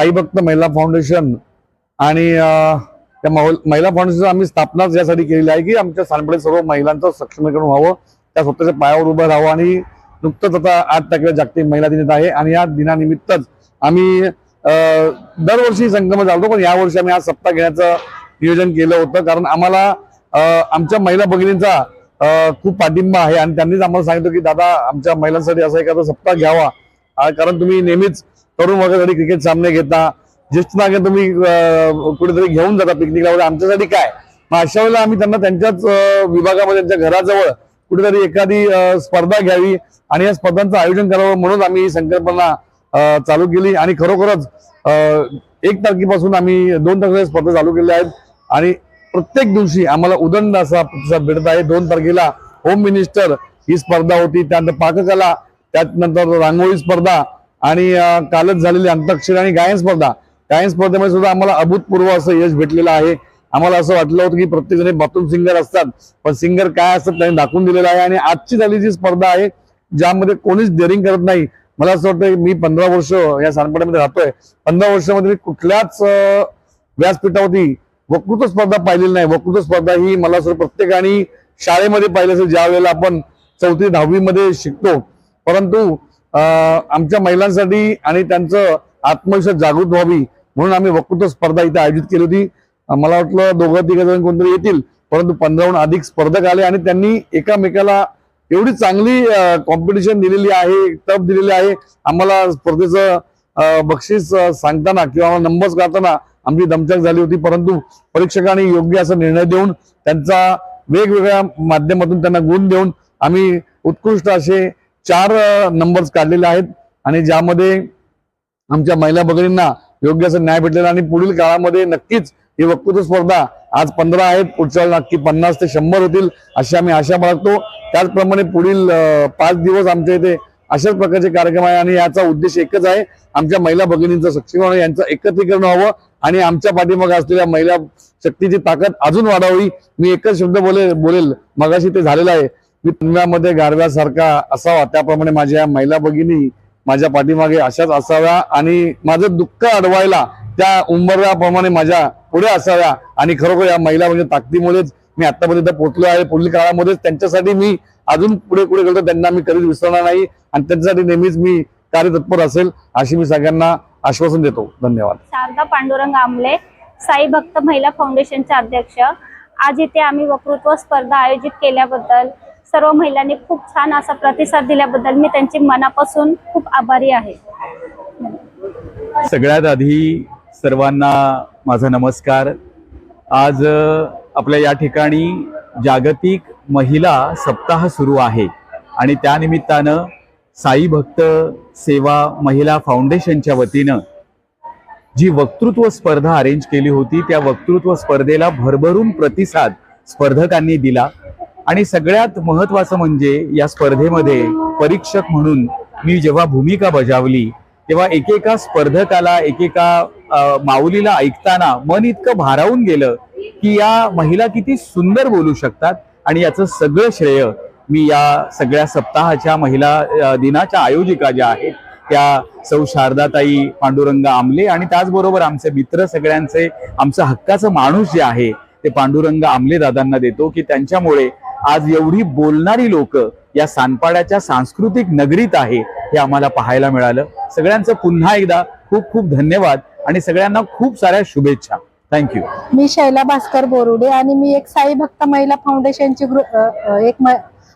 साईभक्त महिला फाउंडेशन आणि त्या महिला फाउंडेशन आम्ही स्थापनाच यासाठी केलेली आहे की आमच्या सानपडे सर्व महिलांचं सक्षमीकरण व्हावं त्या स्वतःच्या पायावर उभं राहावं आणि नुकतंच आता आठ तारखेला जागतिक महिला दिन येत आहे आणि या दिनानिमित्तच आम्ही दरवर्षी संगम चालतो पण यावर्षी आम्ही आज सप्ताह घेण्याचं नियोजन केलं होतं. कारण आम्हाला आमच्या महिला भगिनींचा खूप पाठिंबा आहे आणि त्यांनीच आम्हाला सांगितलं की दादा आमच्या महिलांसाठी असा एखादा सप्ताह घ्यावा. कारण तुम्ही नेहमीच तरुण वर्गासाठी क्रिकेट सामने घेता. ज्येष्ठ नागरिक तुम्ही कुठेतरी घेऊन जाता पिकनिकला वगैरे. आमच्यासाठी काय? मग अशा वेळेला आम्ही त्यांना त्यांच्याच विभागामध्ये त्यांच्या घराजवळ कुठेतरी एखादी स्पर्धा घ्यावी. आणि या स्पर्धांचं आयोजन करावं म्हणून आम्ही ही संकल्पना चालू केली. आणि खरोखरच एक तारखेपासून आम्ही दोन तारखेला स्पर्धा चालू केल्या आहेत. आणि प्रत्येक दिवशी आम्हाला उदंड असा प्रतिसाद भेटत आहे. दोन तारखेला होम मिनिस्टर ही स्पर्धा होती. त्यानंतर पाककला त्यानंतर रांगोळी स्पर्धा आणि कालच झालेली अंताक्षरी आणि गायन स्पर्धा. गायन स्पर्धेमध्ये सुद्धा आम्हाला अभूतपूर्व असं यश भेटलेलं आहे. आम्हाला असं वाटलं होतं की प्रत्येक जण बाथरूम सिंगर असतात. पण सिंगर काय असतात त्यांनी दाखवून दिलेलं आहे आणि आजची झाली जी स्पर्धा आहे ज्यामध्ये कोणीच डेअरिंग करत नाही. मला असं वाटतं मी पंधरा वर्ष या सानपाड्यामध्ये राहतोय. पंधरा वर्षामध्ये मी कुठल्याच व्यासपीठावरती वक्तृत्व स्पर्धा पाहिलेली नाही. वक्तृत्व स्पर्धा ही मला असं प्रत्येकाने शाळेमध्ये पाहिलं असेल ज्या वेळेला आपण चौथी दहावीमध्ये शिकतो. परंतु आमच्या महिलांसाठी आणि त्यांचं आत्मविश्वास जागृत व्हावी म्हणून आम्ही वक्तृत्व स्पर्धा इथे आयोजित केली होती. मला वाटलं दोघं तिघ जण कोणतरी येतील परंतु पंधराहून अधिक स्पर्धक आले आणि त्यांनी एकामेकाला एवढी चांगली कॉम्पिटिशन दिलेली आहे टप दिलेली आहे. आम्हाला स्पर्धेचं बक्षीस सांगताना किंवा नंबर्स काढताना आमची दमचक झाली होती. परंतु परीक्षकांनी योग्य असा निर्णय देऊन त्यांचा वेगवेगळ्या माध्यमातून त्यांना गुण देऊन आम्ही उत्कृष्ट असे चार नंबर्स काढलेले आहेत आणि ज्यामध्ये आमच्या महिला भगिनींना योग्य असं न्याय भेटलेला आणि पुढील काळामध्ये नक्कीच ही वक्तृत्व स्पर्धा आज पंधरा आहेत पुढच्या नक्की पन्नास ते शंभर होतील अशी आम्ही आशा बाळगतो. त्याचप्रमाणे पुढील पाच दिवस आमच्या इथे अशाच प्रकारचे कार्यक्रम आहे आणि याचा उद्देश एकच आहे आमच्या महिला भगिनींचं सक्षमीकरण यांचं एकत्रीकरण व्हावं आणि आमच्या पाठीमागे असलेल्या महिला शक्तीची ताकद अजून वाढावी. मी एकच शब्द बोलेल बोलेल मगाशी ते झालेलं आहे. मी पुण्यामध्ये गारव्यासारखा असावा. त्याप्रमाणे माझ्या महिला भगिनी माझ्या पाठीमागे अशाच असाव्या आणि माझं दुःख अडवायला त्या उंबरव्याप्रमाणे माझ्या पुढे असाव्या. आणि खरोखर या महिला म्हणजे ताकदीमुळेच मी आतापर्यंत पोहोचलो आहे. पुढील काळामध्येच त्यांच्यासाठी मी अजून पुढे पुढे गेलो त्यांना मी कधीच विसरणार नाही. आणि त्यांच्यासाठी नेहमीच मी कार्यतत्पर असेल अशी मी सगळ्यांना आश्वासन देतो. धन्यवाद. शारदा पांडुरंग आमले साई भक्त महिला फाउंडेशनचे अध्यक्ष. आज इथे आम्ही वक्तृत्व स्पर्धा आयोजित केल्याबद्दल सर्व महिलांनी खूप छान असा प्रतिसाद दिल्याबद्दल मी त्यांची मनापासून खूप आभारी आहे. सगळ्यात आधी सर्वांना माझा नमस्कार. आज आपल्या या ठिकाणी जागतिक महिला सप्ताह सुरू आहे आणि त्यानिमित्तानं साई भक्त सेवा महिला फाउंडेशनच्या वतीनं जी वक्तृत्व स्पर्धा अरेंज केली होती त्या वक्तृत्व स्पर्धेला भरभरून प्रतिसाद स्पर्धकांनी दिला. आणि सगळ्यात महत्वाचं म्हणजे या स्पर्धेमध्ये परीक्षक म्हणून मी जेव्हा भूमिका बजावली तेव्हा एकेका स्पर्धकाला एकेका माऊलीला ऐकताना मन इतकं भारावून गेलं की या महिला किती सुंदर बोलू शकतात आणि याचं सगळं श्रेय मी या सगळ्या सप्ताहाच्या महिला दिनाच्या आयोजिका ज्या आहेत त्या सौ शारदाताई पांडुरंग आमले आणि त्याचबरोबर आमचे मित्र सगळ्यांचे आमचं हक्काचं माणूस जे आहे ते पांडुरंग आमले दादांना देतो की त्यांच्यामुळे आज एवढी बोलणारी लोक या सानपाड्याच्या सांस्कृतिक नगरीत आहे हे आम्हाला पाहायला मिळालं. सगळ्यांचं पुन्हा एकदा खूप खूप धन्यवाद आणि सगळ्यांना खूप साऱ्या शुभेच्छा. थँक्यू मी शैला भास्कर बोरुडे आणि मी एक साई भक्त महिला फाउंडेशनची एक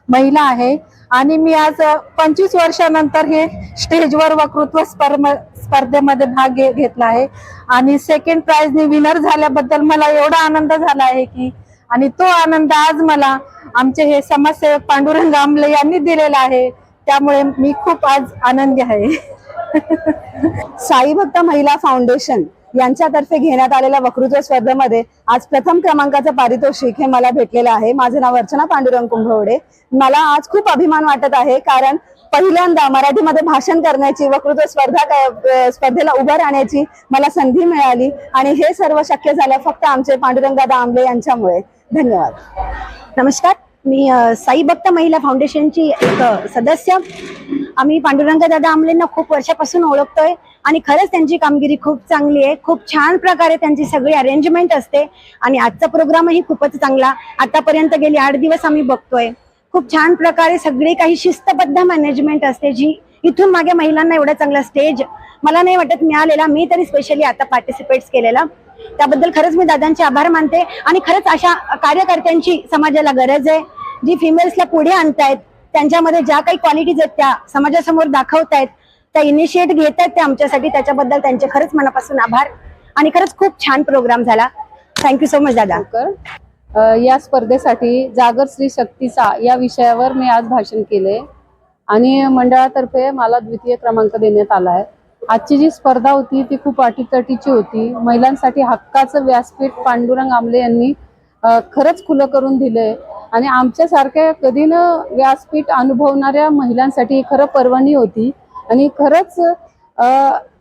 महिला आहे. आणि मी आज पंचवीस वर्षानंतर हे स्टेजवर वक्तृत्व स्पर्धेमध्ये भाग घे- घेतला आहे. आणि सेकंड प्राइजने विनर झाल्याबद्दल मला एवढा आनंद झाला आहे की आणि तो आनंद आज मला आमचे हे समाजसेवक पांडुरंग आमले यांनी दिलेला आहे. त्यामुळे मी खूप आज आनंदी आहे. साई भक्त महिला फाउंडेशन यांच्यातर्फे घेण्यात आलेल्या वक्तृत्व स्पर्धेमध्ये आज प्रथम क्रमांकाचं पारितोषिक हे मला भेटलेलं आहे. माझं नाव अर्चना पांडुरंग कुंभवडे. मला आज खूप अभिमान वाटत आहे कारण पहिल्यांदा मराठीमध्ये भाषण करण्याची वक्तृत्व स्पर्धा स्पर्धेला उभं राहण्याची मला संधी मिळाली आणि हे सर्व शक्य झालं फक्त आमचे पांडुरंगदादा आंबले यांच्यामुळे. धन्यवाद. नमस्कार. मी साई भक्त महिला फाउंडेशनची एक सदस्य. आम्ही पांडुरंग दादा आमलेंना खूप वर्षापासून ओळखतोय आणि खरंच त्यांची कामगिरी खूप चांगली आहे. खूप छान प्रकारे त्यांची सगळी अरेंजमेंट असते आणि आजचा प्रोग्रामही खूपच चांगला. आतापर्यंत गेले आठ दिवस आम्ही बघतोय. खूप छान प्रकारे सगळी काही शिस्तबद्ध मॅनेजमेंट असते जी इथून मागे महिलांना एवढा चांगला स्टेज मला नाही वाटत मिळालेला. मी तरी स्पेशली आता पार्टिसिपेट केलेला. त्याबद्दल खरंच मी दादांचे आभार मानते आणि खरंच अशा कार्यकर्त्यांची समाजाला गरज आहे. जी फिमेल्सला पुढे आणतायत त्यांच्यामध्ये ज्या काही क्वालिटीज आहेत त्या समाजासमोर दाखवतायत त्या इनिशिएट घेत आहेत त्या आमच्यासाठी त्याच्याबद्दल त्यांचे खरंच मनापासून आभार. आणि खरंच खूप छान प्रोग्राम झाला. थँक्यू सो मच दादा. या स्पर्धेसाठी जागर स्त्री शक्तीचा या विषयावर मी आज भाषण केले. आणि मंडळातर्फे मला द्वितीय क्रमांक देण्यात आला आहे. आजची जी स्पर्धा होती ती खूप अटीतटीची होती. महिलांसाठी हक्काचं व्यासपीठ पांडुरंग आमले यांनी खरंच खुलं करून दिलंय. आणि आमच्यासारख्या कधी न व्यासपीठ अनुभवणाऱ्या महिलांसाठी खरं पर्वणी होती. आणि खरंच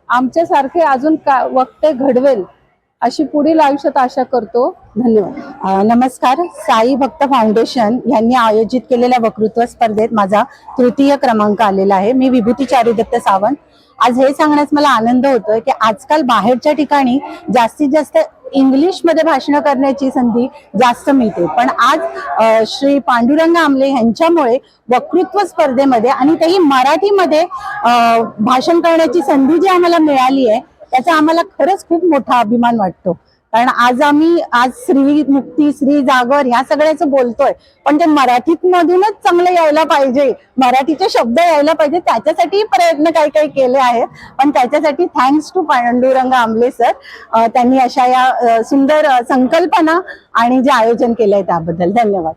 आमच्यासारखे अजून का वक्ते घडवेल अशी पुढील आयुष्यात आशा करतो. धन्यवाद. नमस्कार. साई भक्त फाउंडेशन यांनी आयोजित केलेल्या वक्तृत्व स्पर्धेत माझा तृतीय क्रमांक आलेला आहे. मी विभूती चारुदत्त सावंत. आज हे सांगण्यास मला आनंद होतोय की आजकाल बाहेरच्या ठिकाणी जास्तीत जास्त इंग्लिशमध्ये भाषण करण्याची संधी जास्त मिळते. पण आज श्री पांडुरंग आमले यांच्यामुळे वक्तृत्व स्पर्धेमध्ये आणि तेही मराठीमध्ये भाषण करण्याची संधी जी आम्हाला मिळाली आहे त्याचा आम्हाला खरंच खूप मोठा अभिमान वाटतो. कारण आज आम्ही आज श्री मुक्ती श्री जागर ह्या सगळ्याचं बोलतोय. पण ते मराठीत मधूनच चांगलं यायला पाहिजे. मराठीचे शब्द यायला पाहिजे. त्याच्यासाठी प्रयत्न काही काही केले आहेत. पण त्याच्यासाठी थँक्स टू पांडुरंग आमले सर त्यांनी अशा या सुंदर संकल्पना आणि जे आयोजन केलंय त्याबद्दल. धन्यवाद.